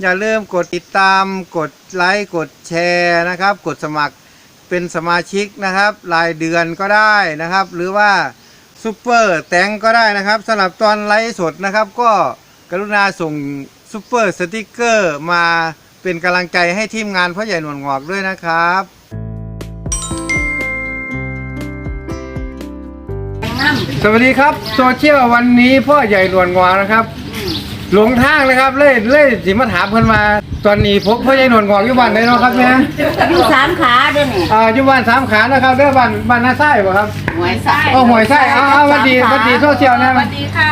อย่าลืมกดติดตาม กดไลค์ กดแชร์นะครับ กดสมัครเป็นสมาชิกนะครับ รายเดือนก็ได้นะครับ หรือว่าซูเปอร์แตงก็ได้นะครับสำหรับตอนไลฟ์สดนะครับ ก็กรุณาส่งซูเปอร์สติกเกอร์มาเป็นกำลังใจให้ทีมงานพ่อใหญ่หนวดงอกด้วยนะครับสวัสดีครับโซเชียลวันนี้พ่อใหญ่หนวดงอกนะครับ หลงทางเลยครับเล่เล่สิมาถามเพิ่นมาตอนนี้พบพ่อใหญ่หนวดงอกอยู่บ้านไหนเนาะครับเนี่ยอยู่สามขาเด้อนี่อ่าอยู่บ้านสามขานะครับเด้อบ้านบ้านนาไส้บ่ครับหวยไส้โอ้หวยไส้เอาเอาสวัสดีสวัสดีโซเชียลนะสวัสดีค่ะ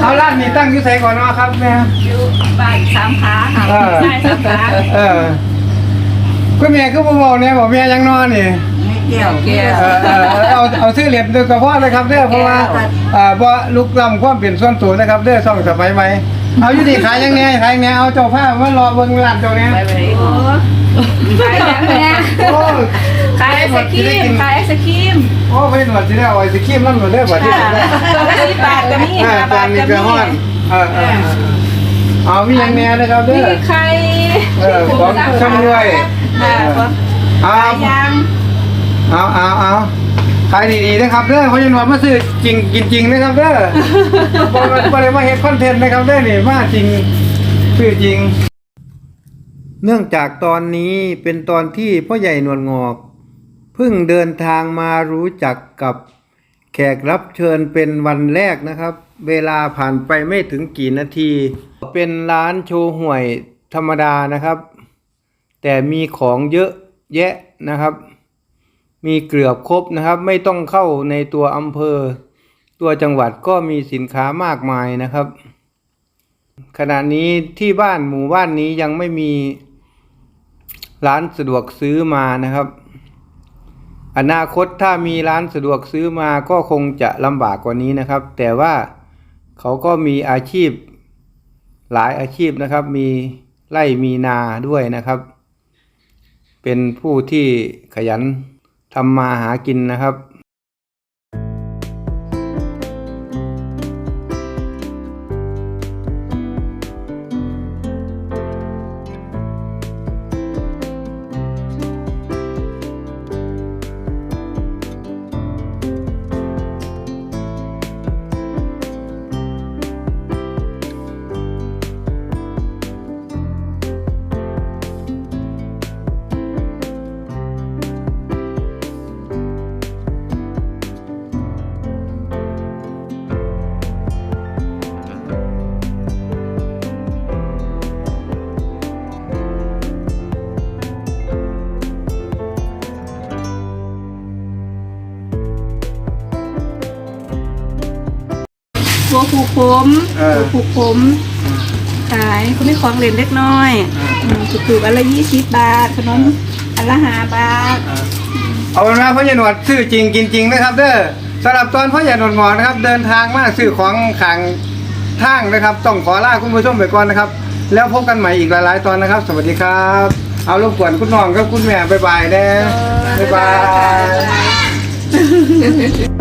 เอาร้านนี้ตั้งอยู่ไสก่อนเนาะครับแม่อยู่บ้านสามขาค่ะเออใช่สามขาเออคุณแม่คือบ่บอกเนี่ยบอกแม่ยังนอนนี่ ไม่เกี่ยวเกี่ยวเออเออเอาเอาชื่อเหรียญโดยเฉพาะเลยครับเด้อเพราะว่าอ่าบ่ลุกล้ำความเป็นส่วนตัวนะครับเด้อช่องสมัยใหม่เอาอยู่ดีขายยังไงขายยังไงเอาเจ้าภาพมารอเบิ่งร้านเจ้าเนี่ยไปไปโอ้ขายแบบเนี้ยโอ้ขายไอศครีมขายไอศครีมโอ้ไปหนวดสิได้เอาไอ้สิครีมนั่นหนวดได้อบ่ที่ค่ะตัวละสิบบาทก็มีอ่าห้าจาบานทนี้ก็เกลืมีอฮ้อนเออเออเอามียังแน่นะครับเด้มีอ ไข่เออของชำรวย ค่ะของเอาขายยาง เอาเอาเอาขายดีๆนะครับเด้อเพราะยันว่ามาซื้อจริงกินจริงนะครับเด้อบ่บ่บ่ได้มาเฮ็ดคอนเทนต์นะครับเด้อนี่มาจริงซื้อจริง เนื่องจากตอนนี้เป็นตอนที่พ่อใหญ่หนวดงอกเพิ่งเดินทางมารู้จักกับแขกรับเชิญเป็นวันแรกนะครับ เวลาผ่านไปไม่ถึงกี่นาที เป็นร้านโชว์หวยธรรมดานะครับ แต่มีของเยอะแยะนะครับ มีเกือบครบนะครับ ไม่ต้องเข้าในตัวอำเภอ ตัวจังหวัดก็มีสินค้ามากมายนะครับ ขณะนี้ที่บ้านหมู่บ้านนี้ยังไม่มีร้านสะดวกซื้อมานะครับ อนาคตถ้ามีร้านสะดวกซื้อมาก็คงจะลำบากกว่านี้นะครับ แต่ว่าเขาก็มีอาชีพหลายอาชีพนะครับ มีไร่มีนาด้วยนะครับ เป็นผู้ที่ขยัน ทำมาหากินนะครับ หัวผูกผมเออ หัวผูกผมขายคุณมีของเล่นเล็กน้อยอืมถูกๆอันละยี่สิบบาทขนมอันละห้าบาท เอาเป็นว่าพ่อใหญ่หนวดซื้อจริงกินจริงนะครับ เด้อสำหรับตอนพ่อใหญ่หนวดงอกนะครับ เดินทางมาซื้อของขังทางนะครับ ต้องขอลาคุณผู้ชมไปก่อนนะครับ แล้วพบกันใหม่อีกหลายๆตอนนะครับ สวัสดีครับ เอารบกวนคุณน้องกับคุณแม่บ๊ายบายนะบ๊ายบาย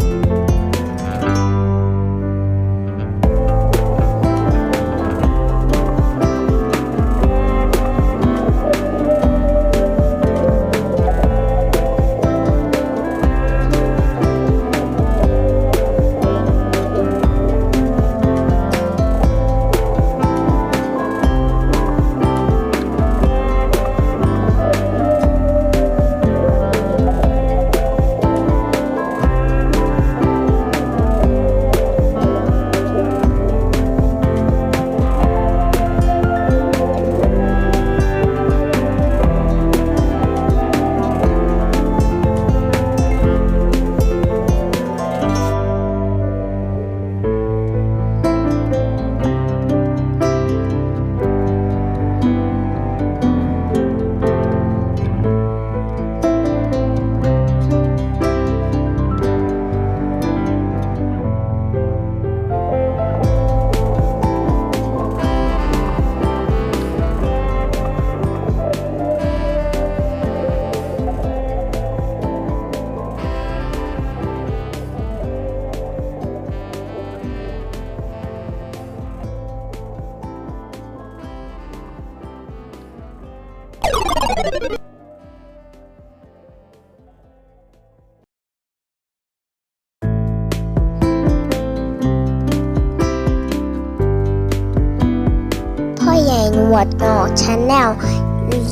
หมวดงอกชาแนล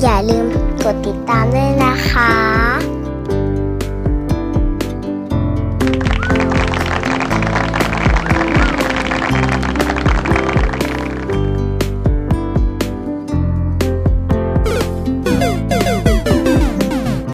อย่าลืมกดติดตามด้วยนะคะ